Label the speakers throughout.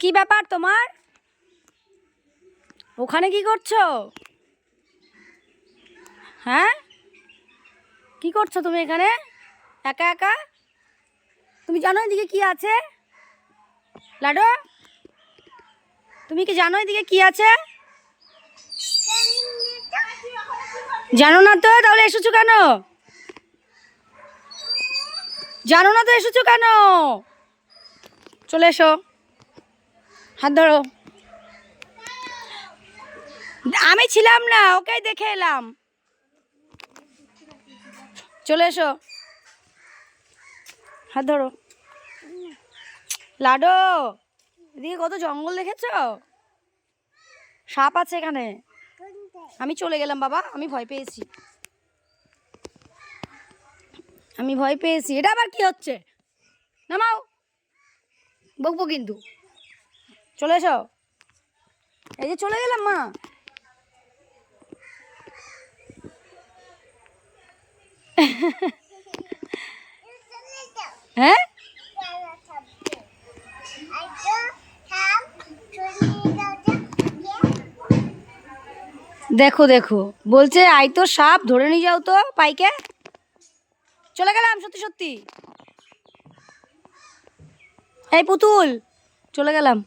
Speaker 1: কি ব্যাপার তোমার? ওখানে কি করছ? হ্যাঁ? কি করছ তুমি এখানে? একা একা? তুমি জানো এদিকে কি আছে? লাডো? তুমি কি জানো এদিকে কি আছে? জানো না তো, তাহলে এসেছ কেন? জানো না তো এসেছ কেন? চলে এসো। হাত ধরো। আমি ছিলাম না ওকে দেখে এলাম। চলে এসো। হাত ধরো। লাডো, এদিকে কত জঙ্গল দেখেছ? সাপ আছে এখানে। আমি চলে গেলাম বাবা, আমি ভয় পেয়েছি। আমি ভয় পেয়েছি। এটা আবার কি হচ্ছে? নামাও। বকবো কিন্তু। চলে এসো। এই যে চলে গেলাম মা। হ্যাঁ? দেখো দেখো। বলছে, আই তো সাপ, ধরে নিয়ে যাও তো পাইকে। চলে গেলাম, সত্যি সত্যি। এই পুতুল, চলে গেলাম।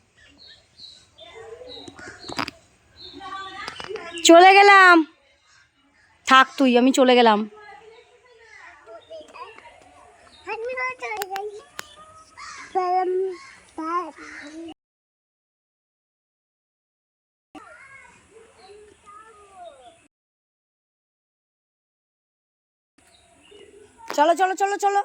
Speaker 1: চলে গেলাম। থাক তুই আমি চলে গেলাম। চলো চলো চলো চলো।